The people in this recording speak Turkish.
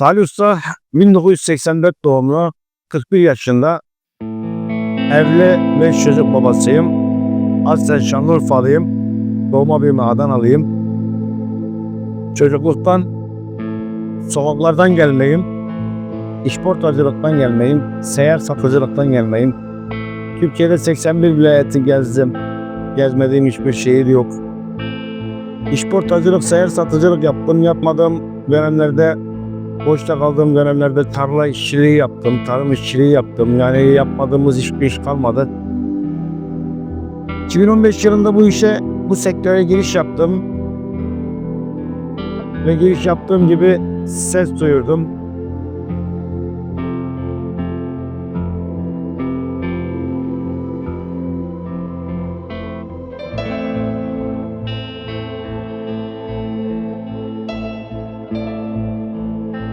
Salih Usta 1984 doğumlu 41 yaşında evli ve çocuk babasıyım. Aslen Şanlıurfalıyım. Doğma büyüme Adanalıyım. Çocukluktan sokaklardan gelmeyim. İşportacılıktan gelmeyim. Seyyar satıcılıktan gelmeyim. Türkiye'de 81 vilayeti gezdim. Gezmediğim hiçbir şehir yok. İşportacılık, seyyar satıcılık yaptım, yapmadım dönemlerde boşta kaldığım dönemlerde tarla işçiliği yaptım, tarım işçiliği yaptım. Yani yapmadığımız hiçbir iş kalmadı. 2015 yılında bu işe, bu sektöre giriş yaptım. Ve giriş yaptığım gibi ses duyurdum.